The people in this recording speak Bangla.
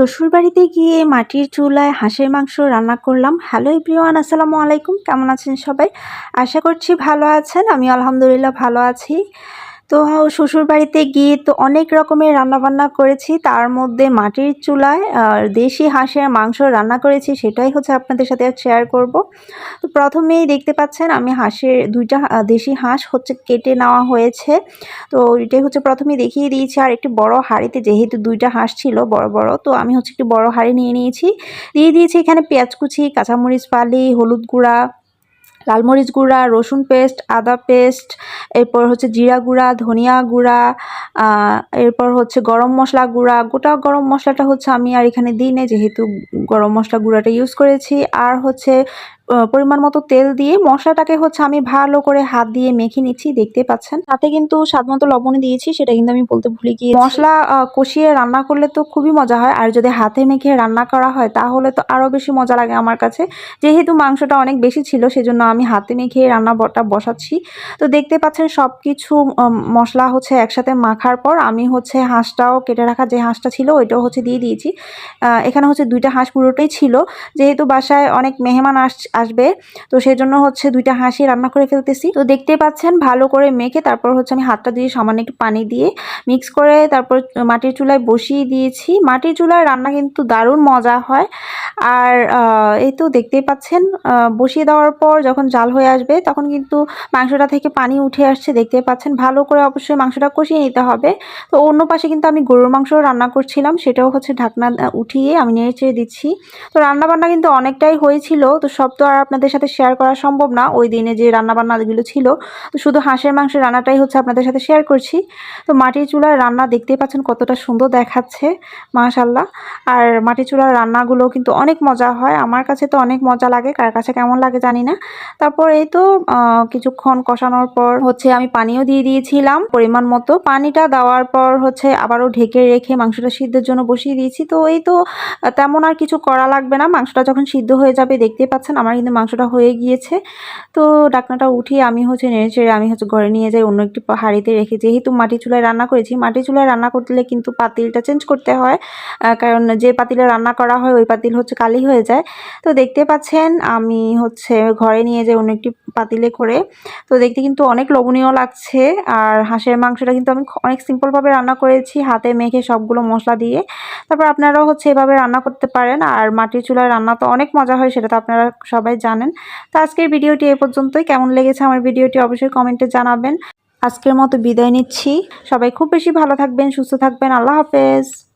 শ্বশুরবাড়িতে গিয়ে মাটির চুলায় হাঁসের মাংস রান্না করলাম। হ্যালো এভরিওয়ান আসসালামু আলাইকুম। কেমন আছেন সবাই? আশা করছি ভালো আছেন। আমি আলহামদুলিল্লাহ ভালো আছি। তো শ্বশুরবাড়িতে গিয়ে তো অনেক রকমের রান্নাবান্না করেছি। তার মধ্যে মাটির চুলায় আর দেশি হাঁসের মাংস রান্না করেছি, সেটাই হচ্ছে আপনাদের সাথে শেয়ার করব। তো প্রথমেই দেখতে পাচ্ছেন আমি হাঁসের দুইটা দেশি হাঁস হচ্ছে কেটে নেওয়া হয়েছে। তো এটাই হচ্ছে প্রথমে দেখিয়ে দিয়েছি। আর একটি বড় হাঁড়িতে যেহেতু দুইটা হাঁস ছিল, বড় বড়, তো আমি হচ্ছে একটি বড় হাঁড়ি নিয়ে নিয়েছি। দিয়ে দিয়েছি এখানে পেঁয়াজ কুচি, কাঁচামরিচ ফালি হলুদ গুঁড়া লাল মরিচ গুঁড়া, রসুন পেস্ট, আদা পেস্ট, এরপর হচ্ছে জিরা গুঁড়া, ধনিয়া গুঁড়া এরপর হচ্ছে গরম মশলা গুঁড়া। গোটা গরম মশলাটা হচ্ছে আমি আর এখানে দিই যেহেতু গরম মশলা গুঁড়াটা ইউজ করেছি। আর হচ্ছে পরিমাণ মতো তেল দিয়ে মশলাটাকে হচ্ছে আমি ভালো করে হাত দিয়ে মেখে নিচ্ছি, দেখতে পাচ্ছেন। তাতে কিন্তু স্বাদ মতো লবণ দিয়েছি, সেটা কিন্তু আমি বলতে ভুলে গিয়ে মশলা কষিয়ে রান্না করলে তো খুবই মজা হয়, আর যদি হাতে মেখে রান্না করা হয় তাহলে তো আরও বেশি মজা লাগে আমার কাছে। যেহেতু মাংসটা অনেক বেশি ছিল, সেজন্য আমি হাতে মেখে রান্না বটা বসাচ্ছি। তো দেখতে পাচ্ছেন সব কিছু মশলা হচ্ছে একসাথে মাখার পর আমি হচ্ছে হাঁসটাও কেটে রাখা যে হাঁসটা ছিল, ওইটাও হচ্ছে দিয়ে দিয়েছি। এখানে হচ্ছে দুইটা হাঁস পুরোটাই ছিল। যেহেতু বাসায় অনেক মেহমান আস আসবে। তো সেই জন্য হচ্ছে দুইটা হাসি রান্না করে ফেলতেছি। তো দেখতে পাচ্ছেন ভালো করে মেখে তারপর হচ্ছে আমি হাতটা দিয়ে সামান্য একটু পানি দিয়ে মিক্স করে তারপর মাটির চুলায় বসিয়ে দিয়েছি। মাটির চুলায় রান্না কিন্তু দারুণ মজা হয়। আর এই তো দেখতেই পাচ্ছেন বসিয়ে দেওয়ার পর যখন জাল হয়ে আসবে তখন কিন্তু মাংসটা থেকে পানি উঠে আসছে দেখতে পাচ্ছেন। ভালো করে অবশ্যই মাংসটা কষিয়ে নিতে হবে। তো অন্য পাশে কিন্তু আমি গরুর মাংস রান্না করছিলাম, সেটাও হচ্ছে ঢাকনা উঠিয়ে আমি নেড়ে চেড়ে দিচ্ছি। তো রান্না বান্না কিন্তু অনেকটাই হয়েছিল, তো সব তো আর আপনাদের সাথে শেয়ার করা সম্ভব না। ওই দিনে যে রান্না বান্নাগুলো ছিল, তো শুধু হাঁসের মাংসের রান্নাটাই হচ্ছে আপনাদের সাথে শেয়ার করছি। তো মাটির চুলার রান্না দেখতেই পাচ্ছেন কতটা সুন্দর দেখাচ্ছে মাশাল্লাহ আর মাটির চুলার রান্নাগুলো কিন্তু অনেক মজা হয়। আমার কাছে তো অনেক মজা লাগে। কার কাছে কেমন লাগে জানি না। তারপর এই তো কিছুক্ষণ কষানোর পর হচ্ছে আমি পানিও দিয়ে দিয়েছিলাম পরিমাণ মতো। পানিটা দেওয়ার পর হচ্ছে আবারও ঢেকে রেখে মাংসটা সিদ্ধের জন্য বসিয়ে দিয়েছি। তো এই তো তেমন আর কিছু করা লাগবে না। মাংসটা যখন সিদ্ধ হয়ে যাবে, দেখতেই পাচ্ছেন আমার কিন্তু মাংসটা হয়ে গিয়েছে। তো ডাকনাটা উঠিয়ে আমি হচ্ছে নেড়ে চেড়ে আমি হচ্ছে ঘরে নিয়ে যাই, অন্য একটি হাঁড়িতে রেখে। যেহেতু মাটি চুলায় রান্না করেছি মাটি চুলায় রান্না করলে কিন্তু পাতিলটা চেঞ্জ করতে হয়। কারণ যে পাতিলে রান্না করা হয়, ওই পাতিল হচ্ছে কালি হয়ে যায়। তো দেখতে পাচ্ছেন, আমি হচ্ছে ঘরে নিয়ে যাই অন্য একটি পাতিলে করে, তো দেখতে কিন্তু অনেক লোভনীয় লাগছে। আর হাঁসের মাংসটা কিন্তু আমি অনেক সিম্পলভাবে রান্না করেছি, হাতে মেখে সবগুলো মশলা দিয়ে। তারপর আপনারাও হচ্ছে এভাবে রান্না করতে পারেন। আর মাটির চুলায় রান্না তো অনেক মজা হয়, সেটা তো আপনারা সবাই জানেন। তো আজকের ভিডিওটি এ পর্যন্তই। কেমন লেগেছে আমার ভিডিওটি অবশ্যই কমেন্টে জানাবেন। আজকের মতো বিদায় নিচ্ছি। সবাই খুব বেশি ভালো থাকবেন, সুস্থ থাকবেন। আল্লাহ হাফেজ।